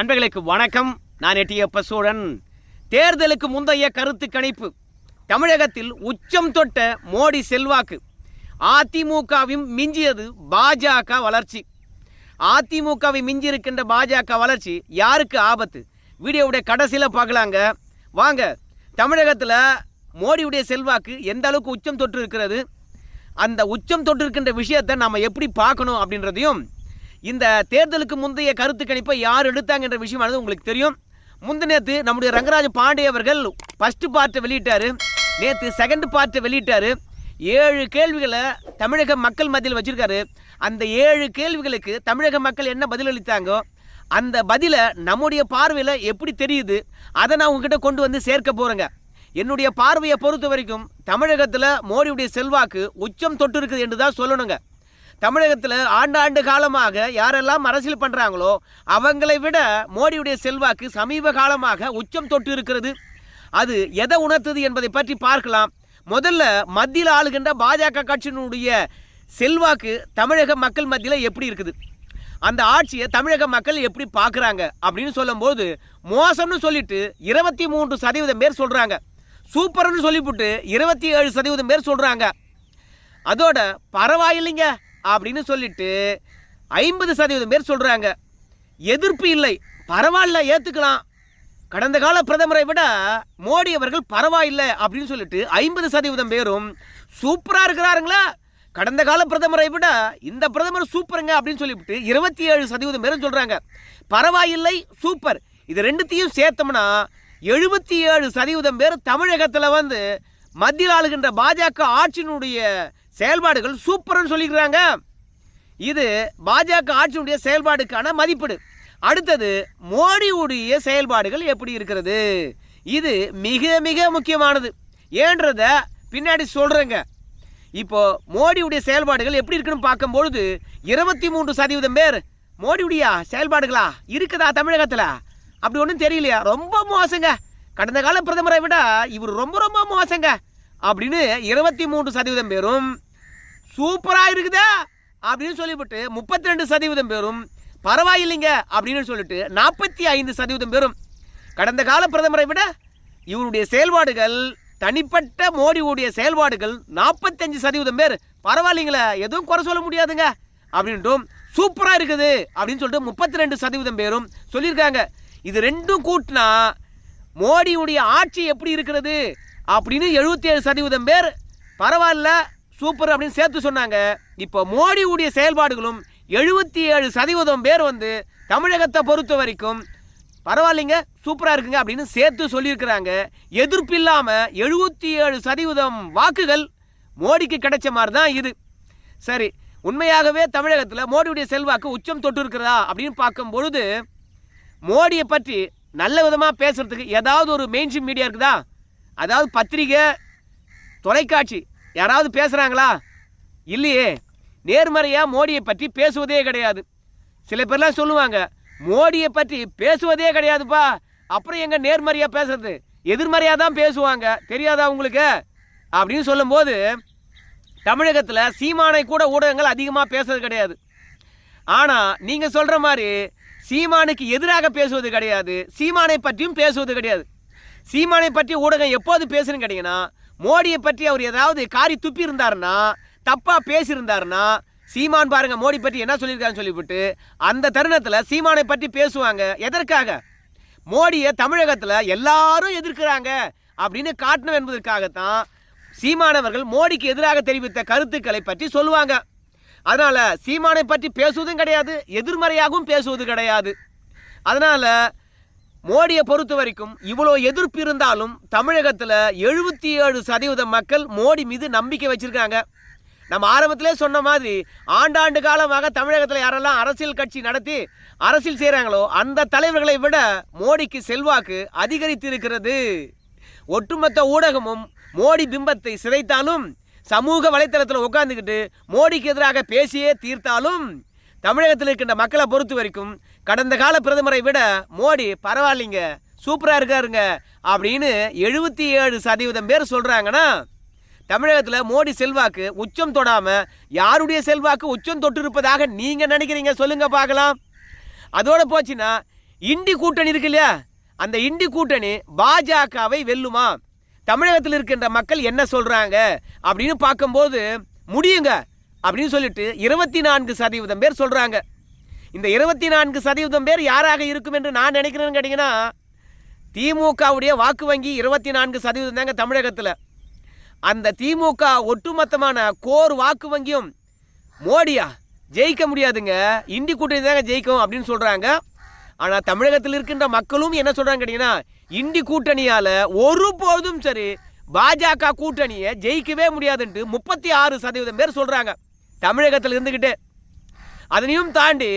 அன்பர்களுக்கு வணக்கம். நான் எட்டியப்ப சோழன் தேர்தலுக்கு முந்தைய கருத்து கணிப்பு தமிழகத்தில் உச்சம் தொட்ட மோடி செல்வாக்கு. அதிமுகவையும் மிஞ்சியது பாஜக வளர்ச்சி. அதிமுகவை மிஞ்சி இருக்கின்ற பாஜக வளர்ச்சி யாருக்கு ஆபத்து? வீடியோவுடைய கடைசியில் பார்க்கலாங்க. வாங்க தமிழகத்தில் மோடியுடைய செல்வாக்கு எந்த அளவுக்கு உச்சம் தொட்டு இருக்கிறது அந்த உச்சம் தொட்டு இருக்கின்ற விஷயத்தை நம்ம எப்படி பார்க்கணும் அப்படின்றதையும் இந்த தேர்தலுக்கு முந்தைய கருத்து கணிப்பை யார் எடுத்தாங்கன்ற விஷயமானது உங்களுக்கு தெரியும். முந்தினேத்து நம்முடைய ரங்கராஜ பாண்டே அவர்கள் ஃபர்ஸ்ட் பார்ட்டை வெளியிட்டார். நேற்று செகண்ட் பார்ட்டை வெளியிட்டார். ஏழு கேள்விகளை தமிழக மக்கள் மத்தியில் வச்சிருக்காரு. அந்த ஏழு கேள்விகளுக்கு தமிழக மக்கள் என்ன பதிலளித்தாங்கோ அந்த பதிலை நம்முடைய பார்வையில் எப்படி தெரியுது அதை நான் உங்ககிட்ட கொண்டு வந்து சேர்க்க போகிறேங்க என்னுடைய பார்வையை பொறுத்த வரைக்கும் தமிழகத்தில் மோடியுடைய செல்வாக்கு உச்சம் தொட்டு இருக்குது என்று தான் சொல்லணுங்க. தமிழகத்தில் ஆண்டாண்டு காலமாக யாரெல்லாம் அரசியல் பண்ணுறாங்களோ அவங்களை விட மோடியுடைய செல்வாக்கு சமீப காலமாக உச்சம் தொட்டு இருக்கிறது. அது எதை உணர்த்துது என்பதை பற்றி பார்க்கலாம். முதல்ல மத்தியில் ஆளுகின்ற பாஜக கட்சியினுடைய செல்வாக்கு தமிழக மக்கள் மத்தியில் எப்படி இருக்குது? அந்த ஆட்சியை தமிழக மக்கள் எப்படி பார்க்குறாங்க? அப்படின்னு சொல்லும்போது மோசம்னு சொல்லிட்டு இருபத்தி மூன்று சதவீதம் பேர் சொல்கிறாங்க சூப்பர்னு சொல்லிவிட்டு இருபத்தி ஏழு சதவீதம் பேர் சொல்கிறாங்க அதோட பரவாயில்லைங்க. அப்படின்னு சொல்லிட்டு ஐம்பது சதவீதம் பேர் சொல்கிறாங்க எதிர்ப்பு இல்லை. பரவாயில்ல ஏற்றுக்கலாம் கடந்த கால பிரதமரை விட மோடி அவர்கள் பரவாயில்லை அப்படின்னு சொல்லிட்டு ஐம்பது சதவீதம் பேரும் சூப்பராக இருக்கிறாருங்களா. கடந்த கால பிரதமரை விட இந்த பிரதமர் சூப்பருங்க அப்படின்னு சொல்லிவிட்டு இருபத்தி ஏழு சதவீதம் பேரும் சொல்கிறாங்க பரவாயில்லை சூப்பர். இது ரெண்டுத்தையும் சேர்த்தோம்னா எழுபத்தி ஏழு சதவீதம் பேர் தமிழகத்தில் வந்து மத்தியில் ஆளுகின்ற பாஜக ஆட்சியினுடைய செயல்பாடுகள் சூப்பர்னு சொல்லிக்கிறாங்க. இது பாஜக ஆட்சியுடைய செயல்பாடுக்கான மதிப்பீடு. அடுத்தது மோடியுடைய செயல்பாடுகள் எப்படி இருக்கிறது? இது மிக மிக முக்கியமானது. ஏன்றத பின்னாடி சொல்கிறேங்க இப்போ மோடியுடைய செயல்பாடுகள் எப்படி இருக்குன்னு பார்க்கும்பொழுது இருபத்தி மூன்று சதவீதம் பேர் மோடியுடைய செயல்பாடுகளா? இருக்குதா தமிழகத்தில்? அப்படி ஒன்றும் தெரியலையா? ரொம்ப மோசங்க. கடந்த கால பிரதமரை விட இவர் ரொம்ப ரொம்ப மோசங்க. அப்படின்னு இருபத்தி மூன்று சதவீதம் பேரும் சூப்பராக இருக்குதா அப்படின்னு சொல்லிவிட்டு முப்பத்தி ரெண்டு சதவீதம் பேரும் பரவாயில்லைங்க அப்படின்னு சொல்லிட்டு நாற்பத்தி ஐந்து சதவீதம் பேரும். கடந்த கால பிரதமரை விட இவருடைய செயல்பாடுகள் தனிப்பட்ட மோடியுடைய செயல்பாடுகள் நாற்பத்தஞ்சு சதவீதம் பேர். பரவாயில்லைங்களே எதுவும் குறை சொல்ல முடியாதுங்க அப்படின்ட்டும் சூப்பராக இருக்குது அப்படின்னு சொல்லிட்டு முப்பத்தி ரெண்டு சதவீதம் பேரும் சொல்லியிருக்காங்க. இது ரெண்டும் கூட்டினா மோடியுடைய ஆட்சி எப்படி இருக்கிறது அப்படின்னு எழுபத்தி ஏழு சதவீதம் பேர் பரவாயில்ல சூப்பர் அப்படின்னு சேர்த்து சொன்னாங்க. இப்போ மோடியுடைய செயல்பாடுகளும் எழுபத்தி ஏழு சதவீதம் பேர் வந்து தமிழகத்தை பொறுத்த வரைக்கும் பரவாயில்லைங்க சூப்பராக இருக்குங்க அப்படின்னு சேர்த்து சொல்லியிருக்கிறாங்க. எதிர்ப்பு இல்லாமல் எழுபத்தி ஏழு சதவீதம் வாக்குகள் மோடிக்கு கிடைச்ச மாதிரி தான் இது. சரி உண்மையாகவே தமிழகத்தில் மோடியுடைய செல்வாக்கு உச்சம் தொட்டு இருக்கிறதா அப்படின்னு பார்க்கும் பொழுது மோடியை பற்றி நல்ல விதமாக பேசுகிறதுக்கு ஏதாவது ஒரு மெயின்ஸ்ட்ரீம் மீடியா இருக்குதா? அதாவது பத்திரிகை தொலைக்காட்சி யாராவது பேசுகிறாங்களா இல்லையே. நேர்மறையாக மோடியை பற்றி பேசுவதே கிடையாது. சில பேர்லாம் சொல்லுவாங்க மோடியை பற்றி பேசுவதே கிடையாதுப்பா. அப்புறம் எங்கே நேர்மறையாக பேசுறது? எதிர்மறையாக தான் பேசுவாங்க. தெரியாதா உங்களுக்கு? அப்படின்னு சொல்லும்போது தமிழகத்தில் சீமானை கூட ஊடகங்கள் அதிகமாக பேசுறது கிடையாது. ஆனால் நீங்கள் சொல்கிற மாதிரி சீமானுக்கு எதிராக பேசுவது கிடையாது. சீமானை பற்றியும் பேசுவது கிடையாது. சீமானை பற்றி ஊடகம் எப்போது பேசுன்னு கேட்டிங்கன்னா மோடியை பற்றி அவர் ஏதாவது காரி துப்பி இருந்தாருன்னா தப்பாக பேசியிருந்தாருன்னா சீமான் பாருங்க மோடி பற்றி என்ன சொல்லியிருக்காருன்னு சொல்லிவிட்டு அந்த தருணத்தில் சீமானை பற்றி பேசுவாங்க. எதற்காக? மோடியை தமிழகத்தில் எல்லாரும் எதிர்க்கிறாங்க அப்படின்னு காட்டணும் என்பதற்காகத்தான் சீமானவர்கள் மோடிக்கு எதிராக தெரிவித்த கருத்துக்களை பற்றி சொல்லுவாங்க. அதனால் சீமானை பற்றி பேசுவதும் கிடையாது எதிர்மறையாகவும் பேசுவது கிடையாது. அதனால் மோடியை பொறுத்த வரைக்கும் இவ்வளோ எதிர்ப்பு இருந்தாலும் தமிழகத்தில் எழுபத்தி ஏழு சதவீத மக்கள் மோடி மீது நம்பிக்கை வச்சுருக்காங்க. நம்ம ஆரம்பத்திலே சொன்ன மாதிரி ஆண்டாண்டு காலமாக தமிழகத்தில் யாரெல்லாம் அரசியல் கட்சி நடத்தி அரசியல் செய்கிறாங்களோ அந்த தலைவர்களை விட மோடிக்கு செல்வாக்கு அதிகரித்து இருக்கிறது ஒட்டுமொத்த ஊடகமும் மோடி பிம்பத்தை சிதைத்தாலும் சமூக வலைத்தளத்தில் உட்காந்துக்கிட்டு மோடிக்கு எதிராக பேசியே தீர்த்தாலும் தமிழகத்தில் இருக்கின்ற மக்களை பொறுத்த வரைக்கும் கடந்த கால பிரதமரை விட மோடி பரவாயில்லைங்க சூப்பராக இருக்காருங்க அப்படின்னு எழுபத்தி ஏழு சதவீதம் பேர் சொல்கிறாங்கன்னா தமிழகத்தில் மோடி செல்வாக்கு உச்சம் தொடாமல் யாருடைய செல்வாக்கு உச்சம் தொட்டு இருப்பதாக நீங்கள் நினைக்கிறீங்க சொல்லுங்கள் பார்க்கலாம். அதோட போச்சுன்னா இண்டி கூட்டணி இருக்கு இல்லையா? அந்த இண்டி கூட்டணி பாஜகவை வெல்லுமா? தமிழகத்தில் இருக்கின்ற மக்கள் என்ன சொல்கிறாங்க அப்படின்னு பார்க்கும்போது முடியுங்க அப்படின்னு சொல்லிட்டு இருபத்தி நான்கு சதவீதம் பேர் சொல்கிறாங்க இந்த இருபத்தி நான்கு சதவீதம் பேர் யாராக இருக்கும் என்று நான் நினைக்கிறேன்னு கேட்டிங்கன்னா திமுகவுடைய வாக்கு வங்கி இருபத்தி நான்கு சதவீதம் தாங்க தமிழகத்தில். அந்த திமுக ஒட்டுமொத்தமான கோர் வாக்கு வங்கியும் மோடியா? ஜெயிக்க முடியாதுங்க. இந்தி கூட்டணி தாங்க ஜெயிக்கும் அப்படின்னு சொல்கிறாங்க ஆனால் தமிழகத்தில் இருக்கின்ற மக்களும் என்ன சொல்கிறாங்க கேட்டிங்கன்னா இந்தி கூட்டணியால் ஒருபோதும் சரி பாஜக கூட்டணியை ஜெயிக்கவே முடியாதுன்ட்டு முப்பத்தி ஆறு சதவீதம் பேர் சொல்கிறாங்க தமிழகத்தில் இருந்துக்கிட்டு அதனையும் தாண்டி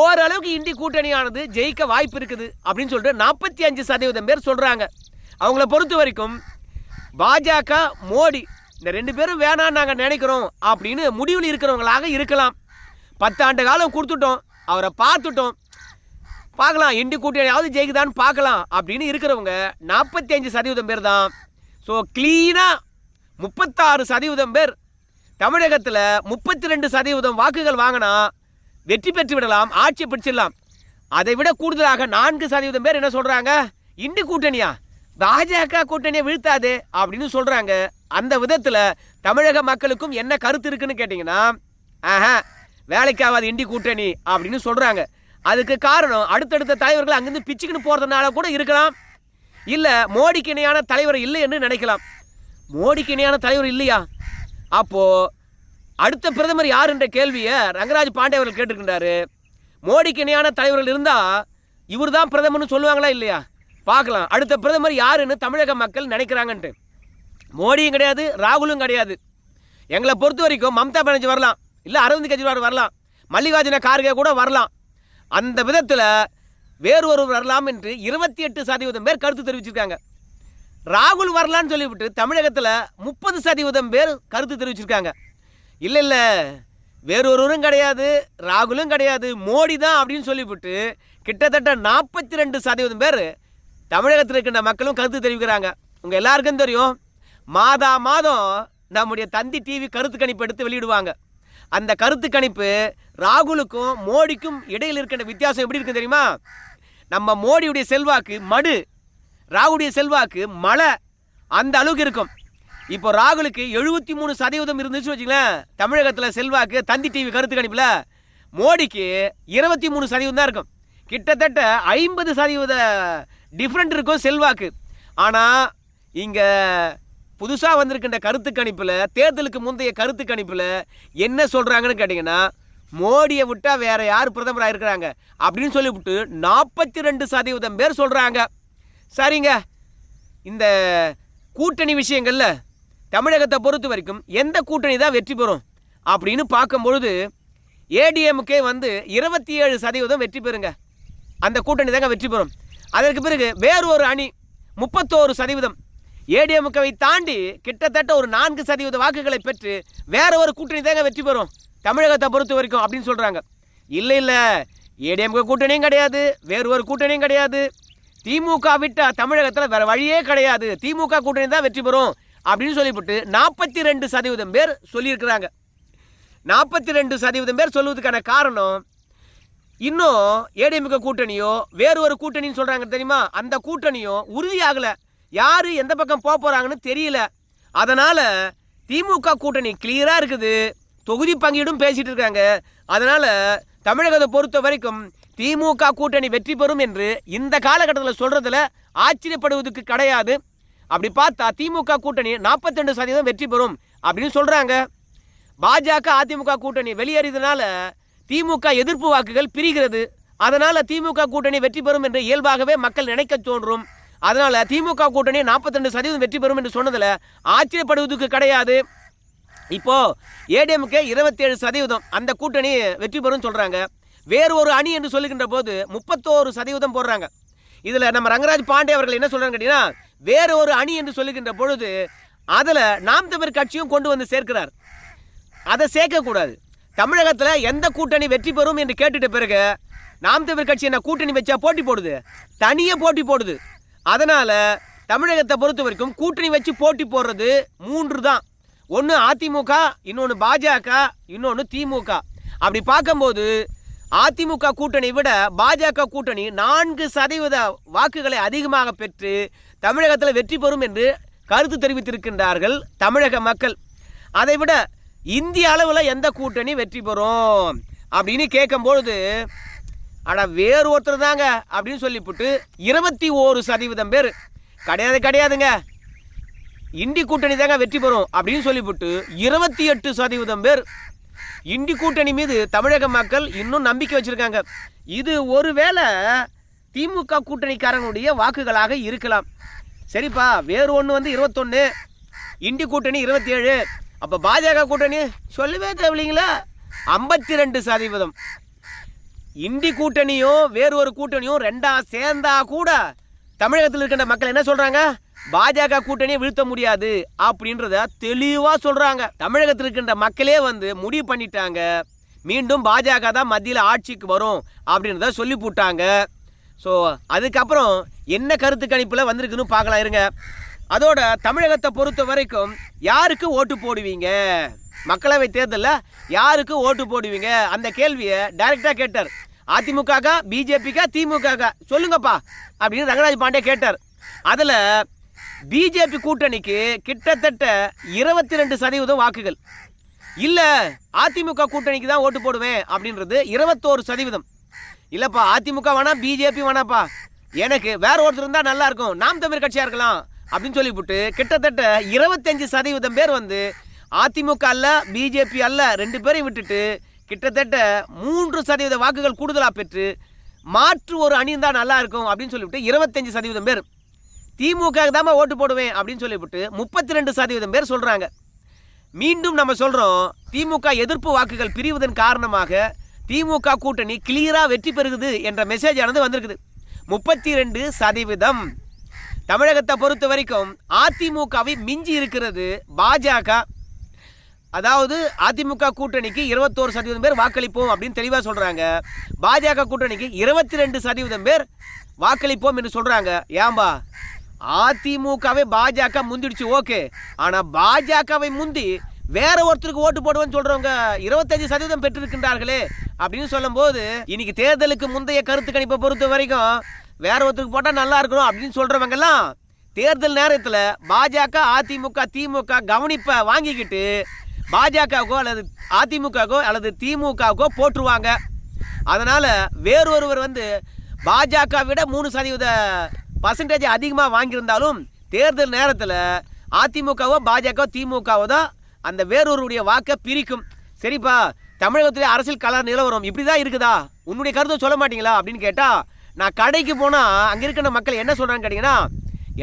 ஓரளவுக்கு இந்தி கூட்டணியானது ஜெயிக்க வாய்ப்பு இருக்குது அப்படின்னு சொல்லிட்டு நாற்பத்தி அஞ்சு சதவீதம் பேர் சொல்கிறாங்க அவங்கள பொறுத்த வரைக்கும் பாஜக மோடி இந்த ரெண்டு பேரும் வேணான்னு நாங்கள் நினைக்கிறோம் அப்படின்னு முடிவில் இருக்கிறவங்களாக இருக்கலாம். பத்தாண்டு காலம் கொடுத்துட்டோம் அவரை பார்த்துட்டோம். பார்க்கலாம் இண்டி கூட்டணியாவது ஜெயிக்குதான்னு பார்க்கலாம் அப்படின்னு இருக்கிறவங்க நாற்பத்தி அஞ்சு சதவீதம் பேர் தான். ஸோ க்ளீனாக முப்பத்தாறு சதவீதம் பேர் தமிழகத்தில் முப்பத்தி ரெண்டு சதவீதம் வாக்குகள் வாங்கினா வெற்றி பெற்று விடலாம் ஆட்சி பிடிச்சிடலாம். அதை விட கூடுதலாக நான்கு சதவீதம் பேர் என்ன சொல்கிறாங்க இண்டு கூட்டணியா? பாஜக கூட்டணியை வீழ்த்தாது அப்படின்னு சொல்கிறாங்க அந்த விதத்தில் தமிழக மக்களுக்கும் என்ன கருத்து இருக்குன்னு கேட்டிங்கன்னா ஆஹா வேலைக்காகாது இண்டி கூட்டணி அப்படின்னு சொல்கிறாங்க அதுக்கு காரணம் அடுத்தடுத்த தலைவர்கள் அங்கேருந்து பிச்சுக்கின்னு போகிறதுனால கூட இருக்கலாம். இல்லை மோடிக்கு இணையான தலைவர் இல்லை என்று நினைக்கலாம். மோடிக்கு இணையான தலைவர் இல்லையா? அப்போது அடுத்த பிரதமர் யார் என்ற கேள்வியை ரங்கராஜ் பாண்டே அவர்கள் கேட்டிருக்கின்றாரு. மோடிக்கு இணையான தலைவர்கள் இருந்தால் இவர் தான் பிரதமர்னு சொல்லுவாங்களா இல்லையா? பார்க்கலாம். அடுத்த பிரதமர் யாருன்னு தமிழக மக்கள் நினைக்கிறாங்கன்ட்டு. மோடியும் கிடையாது ராகுலும் கிடையாது. எங்களை பொறுத்த வரைக்கும் மம்தா பானர்ஜி வரலாம். இல்லை அரவிந்த் கெஜ்ரிவால் வரலாம். மல்லிகார்ஜுன கார்கே கூட வரலாம். அந்த விதத்தில் வேறு ஒருவர் வரலாம் என்று இருபத்தி எட்டு சதவீதம் பேர் கருத்து தெரிவிச்சிருக்காங்க. ராகுல் வரலான்னு சொல்லிவிட்டு தமிழகத்தில் முப்பது சதவீதம் பேர் கருத்து தெரிவிச்சிருக்காங்க. இல்லை இல்லை. வேறொருவரும் கிடையாது ராகுலும் கிடையாது மோடி தான் அப்படின்னு சொல்லிவிட்டு கிட்டத்தட்ட நாற்பத்தி ரெண்டு சதவீதம் பேர் தமிழகத்தில் இருக்கின்ற மக்களும் கருத்து தெரிவிக்கிறாங்க. உங்கள் எல்லாருக்கும் தெரியும் மாதா மாதம் நம்முடைய தந்தி டிவி கருத்து கணிப்பு எடுத்து வெளியிடுவாங்க. அந்த கருத்து கணிப்பு ராகுலுக்கும் மோடிக்கும் இடையில் இருக்கின்ற வித்தியாசம் எப்படி இருக்கு தெரியுமா? நம்ம மோடியுடைய செல்வாக்கு மடு. ராகுடைய செல்வாக்கு மழை அந்த அளவுக்கு இருக்கும். இப்போ ராகுலுக்கு எழுபத்தி மூணு சதவீதம் இருந்துச்சு வச்சுங்களேன் தமிழகத்தில் செல்வாக்கு தந்தி டிவி கருத்து கணிப்பில் மோடிக்கு இருபத்தி மூணு சதவீதம் தான் இருக்கும். கிட்டத்தட்ட ஐம்பது சதவீத டிஃப்ரெண்ட் இருக்கும் செல்வாக்கு. ஆனால் இங்கே புதுசாக வந்திருக்கின்ற கருத்து கணிப்பில் தேர்தலுக்கு முந்தைய கருத்து கணிப்பில் என்ன சொல்கிறாங்கன்னு கேட்டிங்கன்னா மோடியை விட்டால் வேறு யார் பிரதமராக இருக்கிறாங்க? அப்படின்னு சொல்லிவிட்டு நாற்பத்தி ரெண்டு சதவீதம் பேர் சொல்கிறாங்க சரிங்க. இந்த கூட்டணி விஷயங்களில் தமிழகத்தை பொறுத்த வரைக்கும் எந்த கூட்டணி தான் வெற்றி பெறும் அப்படின்னு பார்க்கும்பொழுது ஏடிஎம்கே வந்து இருபத்தி ஏழு சதவீதம் வெற்றி பெறுங்க. அந்த கூட்டணி தாங்க வெற்றி பெறும். அதற்கு பிறகு வேறு ஒரு அணி முப்பத்தோரு சதவீதம். ஏடிஎம்கேவை தாண்டி கிட்டத்தட்ட ஒரு நான்கு சதவீத வாக்குகளை பெற்று வேற ஒரு கூட்டணி தாங்க வெற்றி பெறும். தமிழகத்தை பொறுத்த வரைக்கும் அப்படின்னு சொல்கிறாங்க இல்லை இல்லை. ஏடிஎம்கே கூட்டணியும் கிடையாது. வேறு ஒரு கூட்டணியும் கிடையாது. திமுக விட்டு தமிழகத்தில் வேற வழியே கிடையாது. திமுக கூட்டணி தான் வெற்றி பெறும் அப்படின்னு சொல்லிவிட்டு நாற்பத்தி ரெண்டு சதவீதம் பேர் சொல்லியிருக்கிறாங்க. நாற்பத்தி ரெண்டு சதவீதம் பேர் சொல்லுவதுக்கான காரணம் இன்னும் ஏடிஎம்கே கூட்டணியோ வேறு ஒரு கூட்டணின்னு சொல்கிறாங்க தெரியுமா? அந்த கூட்டணியோ உறுதியாகலை. யார் எந்த பக்கம் போக போகிறாங்கன்னு தெரியல. அதனால் திமுக கூட்டணி கிளியராக இருக்குது. தொகுதி பங்கீடும் பேசிகிட்டு இருக்காங்க. அதனால் தமிழகத்தை பொறுத்த வரைக்கும் திமுக கூட்டணி வெற்றி பெறும் என்று இந்த காலகட்டத்தில் சொல்கிறதுல ஆச்சரியப்படுவதுக்கு கிடையாது. அப்படி பார்த்தா திமுக கூட்டணி நாற்பத்தி ரெண்டு சதவீதம் வெற்றி பெறும் அப்படின்னு சொல்கிறாங்க பாஜக அதிமுக கூட்டணி வெளியேறியதுனால திமுக எதிர்ப்பு வாக்குகள் பிரிகிறது. அதனால திமுக கூட்டணி வெற்றி பெறும் என்று இயல்பாகவே மக்கள் நினைக்க தோன்றும். அதனால திமுக கூட்டணி 42% சதவீதம் வெற்றி பெறும் என்று சொன்னதுல ஆச்சரியப்படுவதற்கு கிடையாது. இப்போ ஏடிஎம்கே இருபத்தேழு சதவீதம் அந்த கூட்டணி வெற்றி பெறும் சொல்றாங்க. வேறு ஒரு அணி என்று சொல்லுகின்ற போது முப்பத்தோரு சதவீதம் போடுறாங்க. இதில் நம்ம ரங்கராஜ் பாண்டே அவர்கள் என்ன சொல்கிறாங்க கேட்டீங்கன்னா வேறு ஒரு அணி என்று சொல்லுகின்ற பொழுது அதில் நாம் தமிழ் கட்சியும் கொண்டு வந்து சேர்க்கிறார். அதை சேர்க்கக்கூடாது தமிழகத்தில் எந்த கூட்டணி வெற்றி பெறும் என்று கேட்டுட்ட பிறகு நாம் தமிழ் கட்சி என்ன கூட்டணி வச்சா போட்டி போடுது? தனியே போட்டி போடுது. அதனால் தமிழகத்தை பொறுத்த வரைக்கும் கூட்டணி வச்சு போட்டி போடுறது மூன்று தான் ஒன்று அதிமுக இன்னொன்று பாஜக இன்னொன்று திமுக. அப்படி பார்க்கும்போது அதிமுக கூட்டணி விட பாஜக கூட்டணி நான்கு சதவீத வாக்குகளை அதிகமாக பெற்று தமிழகத்தில் வெற்றி பெறும் என்று கருத்து தெரிவித்திருக்கின்றார்கள் தமிழக மக்கள். அதை விட இந்திய அளவில் எந்த கூட்டணி வெற்றி பெறும்? அப்படின்னு கேட்கும்பொழுது ஆனால் வேறு ஒருத்தர் தாங்க அப்படின்னு சொல்லிவிட்டு இருபத்தி ஓரு சதவீதம் பேர். கிடையாது கிடையாதுங்க. இண்டி கூட்டணி தாங்க வெற்றி பெறும் அப்படின்னு சொல்லிவிட்டு இருபத்தி எட்டு சதவீதம் பேர் இண்டி கூட்டணி மீது தமிழக மக்கள் இன்னும் நம்பிக்கை வச்சிருக்காங்க. இது ஒருவேளை திமுக கூட்டணிக்காரங்களுடைய வாக்குகளாக இருக்கலாம். சரிப்பா வேறு ஒன்று வந்து இருபத்தொன்று இண்டி கூட்டணி இருபத்தி ஏழு அப்போ பாஜக கூட்டணி சொல்லவே தேவையில்லைங்களா? ஐம்பத்தி ரெண்டு சதவீதம். இண்டி கூட்டணியும் வேறு ஒரு கூட்டணியும் ரெண்டா சேர்ந்தா கூட தமிழகத்தில் இருக்கின்ற மக்கள் என்ன சொல்கிறாங்க பாஜக கூட்டணியை வீழ்த்த முடியாது அப்படின்றத தெளிவாக சொல்றாங்க. தமிழகத்தில் இருக்கின்ற மக்களே வந்து முடிவு பண்ணிட்டாங்க. மீண்டும் பாஜக தான் மத்தியில் ஆட்சிக்கு வரும் அப்படின்றத சொல்லி போட்டாங்க. ஸோ அதுக்கப்புறம் என்ன கருத்து கணிப்பில் வந்திருக்குன்னு பார்க்கலாம் இருங்க. அதோட தமிழகத்தை பொறுத்த வரைக்கும் யாருக்கு ஓட்டு போடுவீங்க? மக்களவை தேர்தலில் யாருக்கு ஓட்டு போடுவீங்க? அந்த கேள்வியை டைரக்டாக கேட்டார். அதிமுக பிஜேபிக்கா திமுக சொல்லுங்கப்பா அப்படின்னு ரங்கராஜ் பாண்டே கேட்டார். அதில் பிஜேபி கூட்டணிக்கு கிட்டத்தட்ட இருபத்தி ரெண்டு சதவீதம் வாக்குகள். இல்லை அதிமுக கூட்டணிக்கு தான் ஓட்டு போடுவேன் அப்படின்றது இருபத்தோரு சதவீதம். இல்லைப்பா அதிமுக வேணா பிஜேபி வேணாப்பா எனக்கு வேற ஒருத்தர் இருந்தால் நல்லா இருக்கும். நாம் தமிழ் கட்சியாக இருக்கலாம் அப்படின்னு சொல்லிவிட்டு கிட்டத்தட்ட இருபத்தஞ்சு சதவீதம் பேர் வந்து அதிமுக அல்ல பிஜேபி அல்ல ரெண்டு பேரையும் விட்டுட்டு கிட்டத்தட்ட மூன்று சதவீத வாக்குகள் கூடுதலாக பெற்று மாற்று ஒரு அணி தான் நல்லா இருக்கும் அப்படின்னு சொல்லிவிட்டு இருபத்தஞ்சு சதவீதம் பேர். திமுக தான் ஓட்டு போடுவேன் அப்படின்னு சொல்லிவிட்டு முப்பத்தி ரெண்டு சதவீதம் பேர் சொல்கிறாங்க மீண்டும் நம்ம சொல்கிறோம் திமுக எதிர்ப்பு வாக்குகள் பிரிவதன் காரணமாக திமுக கூட்டணி கிளியராக வெற்றி பெறுகுது என்ற மெசேஜ் ஆனது வந்திருக்குது. முப்பத்தி ரெண்டு சதவீதம். தமிழகத்தை பொறுத்த வரைக்கும் அதிமுகவை மிஞ்சி இருக்கிறது பாஜக. அதாவது அதிமுக கூட்டணிக்கு இருபத்தோரு சதவீதம் பேர் வாக்களிப்போம் அப்படின்னு தெளிவாக சொல்கிறாங்க பாஜக கூட்டணிக்கு இருபத்தி ரெண்டு சதவீதம் பேர் வாக்களிப்போம் என்று சொல்கிறாங்க ஏம்பா அதிமுகவை பாஜக முந்திடுச்சு ஓகே. ஆனால் பாஜகவை முந்தி வேற ஒருத்தருக்கு ஓட்டு போடுவேன்னு சொல்றவங்க இருபத்தஞ்சு சதவீதம் பெற்றிருக்கின்றார்களே அப்படின்னு சொல்லும்போது இன்னைக்கு தேர்தலுக்கு முந்தைய கருத்து கணிப்பை பொறுத்த வரைக்கும் வேற ஒருத்தருக்கு போட்டால் நல்லா இருக்கணும் அப்படின்னு சொல்றவங்கெல்லாம் தேர்தல் நேரத்தில் பாஜக அதிமுக திமுக கவனிப்பை வாங்கிக்கிட்டு பாஜகவுக்கோ அல்லது அதிமுகவோ அல்லது திமுகவுக்கோ போட்டுருவாங்க. அதனால் வேறொருவர் வந்து பாஜக விட மூணு சதவீத பர்சன்டேஜ் அதிகமாக வாங்கியிருந்தாலும் தேர்தல் நேரத்தில் அதிமுகவோ பாஜக திமுகவோ தான் அந்த வேறொருடைய வாக்கை பிரிக்கும். சரிப்பா தமிழகத்திலே அரசியல் கலர் நிலவரம் இப்படி தான் இருக்குதா? உன்னுடைய கருத்தை சொல்ல மாட்டீங்களா அப்படின்னு கேட்டால் நான் கடைக்கு போனால் அங்கே இருக்கிற மக்கள் என்ன சொல்கிறான்னு கேட்டிங்கன்னா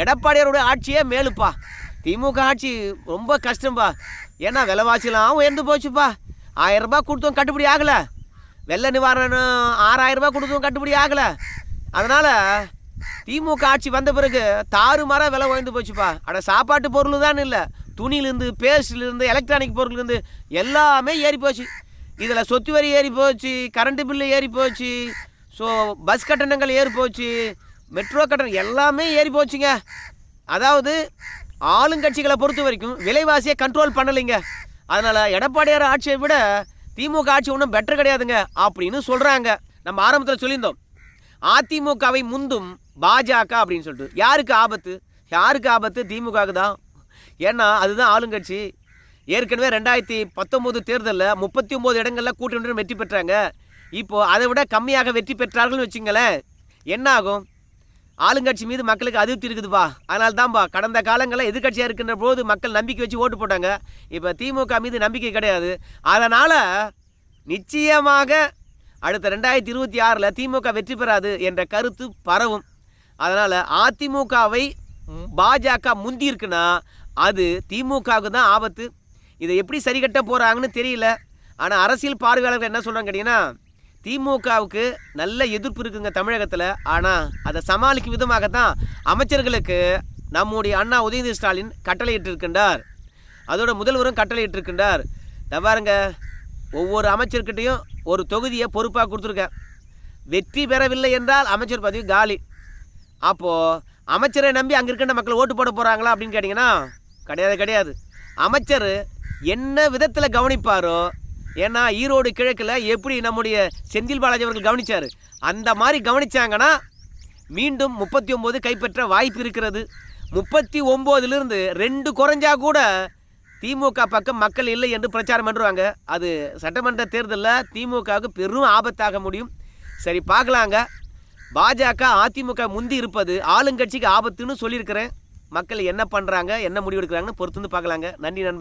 எடப்பாடியாருடைய ஆட்சியே மேலுப்பா. திமுக ஆட்சி ரொம்ப கஷ்டம்பா. ஏன்னா விலைவாசிலாம் உயர்ந்து போச்சுப்பா. ஆயிரம் ரூபாய் கொடுத்தோம் கட்டுப்படி ஆகலை. வெள்ள நிவாரணம் ஆறாயிரம் ரூபாய் கொடுத்தோம் கட்டுப்படி ஆகலை. அதனால் திமுக ஆட்சி வந்த பிறகு தாறுமாறா விலை உயர்ந்து போச்சுப்பா. அட சாப்பாட்டு பொருள் தான் இல்லை. துணியிலேருந்து பேஸ்ட்லேருந்து எலக்ட்ரானிக் பொருள்லேருந்து எல்லாமே ஏறி போச்சு. இதில் சொத்து வரி ஏறி போச்சு கரண்ட்டு பில்லு ஏறி போச்சு ஸோ பஸ் கட்டணங்கள் ஏறி போச்சு மெட்ரோ கட்டணம் எல்லாமே ஏறி போச்சுங்க. அதாவது ஆளுங்கட்சிகளை பொறுத்த வரைக்கும் விலைவாசியை கண்ட்ரோல் பண்ணலைங்க. அதனால் எடப்பாடியார் ஆட்சியை விட திமுக ஆட்சி ஒன்றும் பெட்டர் கிடையாதுங்க அப்படின்னு சொல்கிறாங்க நம்ம ஆரம்பத்தில் சொல்லியிருந்தோம். அதிமுகவை முந்தும் பாஜக அப்படின்னு சொல்லிட்டு. யாருக்கு ஆபத்து? யாருக்கு ஆபத்து? திமுகவுக்கு தான். ஏன்னா அதுதான் ஆளுங்கட்சி. ஏற்கனவே ரெண்டாயிரத்தி பத்தொம்போது தேர்தலில் முப்பத்தி ஒம்பது இடங்களில் கூட்டணி வெற்றி பெற்றாங்க. இப்போது அதை விட கம்மியாக வெற்றி பெற்றார்கள்னு வச்சுங்களேன். என்ன ஆகும்? ஆளுங்கட்சி மீது மக்களுக்கு அதிருப்தி இருக்குதுப்பா. அதனால தான்ப்பா கடந்த காலங்களில் எதிர்கட்சியாக இருக்கின்ற போது மக்கள் நம்பிக்கை வச்சு ஓட்டு போட்டாங்க. இப்போ திமுக மீது நம்பிக்கை கிடையாது. அதனால் நிச்சயமாக அடுத்த ரெண்டாயிரத்தி இருபத்தி ஆறில் திமுக வெற்றி பெறாது என்ற கருத்து பரவும். அதனால் அதிமுகவை பாஜக முந்தி இருக்குன்னா அது திமுகவுக்கு தான் ஆபத்து. இதை எப்படி சரி கட்ட போகிறாங்கன்னு தெரியல. ஆனால் அரசியல் பார்வையாளர்கள் என்ன சொல்கிறாங்க கேட்டிங்கன்னா திமுகவுக்கு நல்ல எதிர்ப்பு இருக்குங்க தமிழகத்தில். ஆனால் அதை சமாளிக்கும் விதமாகத்தான் அமைச்சர்களுக்கு நம்முடைய அண்ணா உதயநிதி ஸ்டாலின் கட்டளையிட்டிருக்கின்றார். அதோட முதல்வரும் கட்டளையிட்டிருக்கின்றார். இதை பாருங்க ஒவ்வொரு அமைச்சர்கிட்டையும் ஒரு தொகுதியை பொறுப்பாக கொடுத்துருக்கேன். வெற்றி பெறவில்லை என்றால் அமைச்சர் பதவி காலி. அப்போது அமைச்சரை நம்பி அங்கே இருக்கின்ற மக்கள் ஓட்டு போட போகிறாங்களா அப்படின்னு கேட்டிங்கன்னா கிடையாது கிடையாது. அமைச்சர் என்ன விதத்தில் கவனிப்பாரோ ஏன்னா ஈரோடு கிழக்கில் எப்படி நம்முடைய செந்தில் பாலாஜி அவர்கள் கவனிச்சார் அந்த மாதிரி கவனிச்சாங்கன்னா மீண்டும் முப்பத்தி ஒம்பது கைப்பற்ற வாய்ப்பு இருக்கிறது. முப்பத்தி ஒம்போதுலேருந்து ரெண்டு குறைஞ்சா கூட திமுக பக்கம் மக்கள் இல்லை என்று பிரச்சாரம் பண்ணுவாங்க அது சட்டமன்ற தேர்தலில் திமுகவுக்கு பெரும் ஆபத்தாக முடியும். சரி பார்க்கலாங்க. பாஜக அதிமுக முந்தி இருப்பது ஆளுங்கட்சிக்கு ஆபத்துன்னு சொல்லியிருக்கிறேன். மக்கள் என்ன பண்ணுறாங்க என்ன முடிவு எடுக்கிறாங்கன்னு பொறுத்து வந்து பார்க்கலாங்க. நன்றி நண்பர்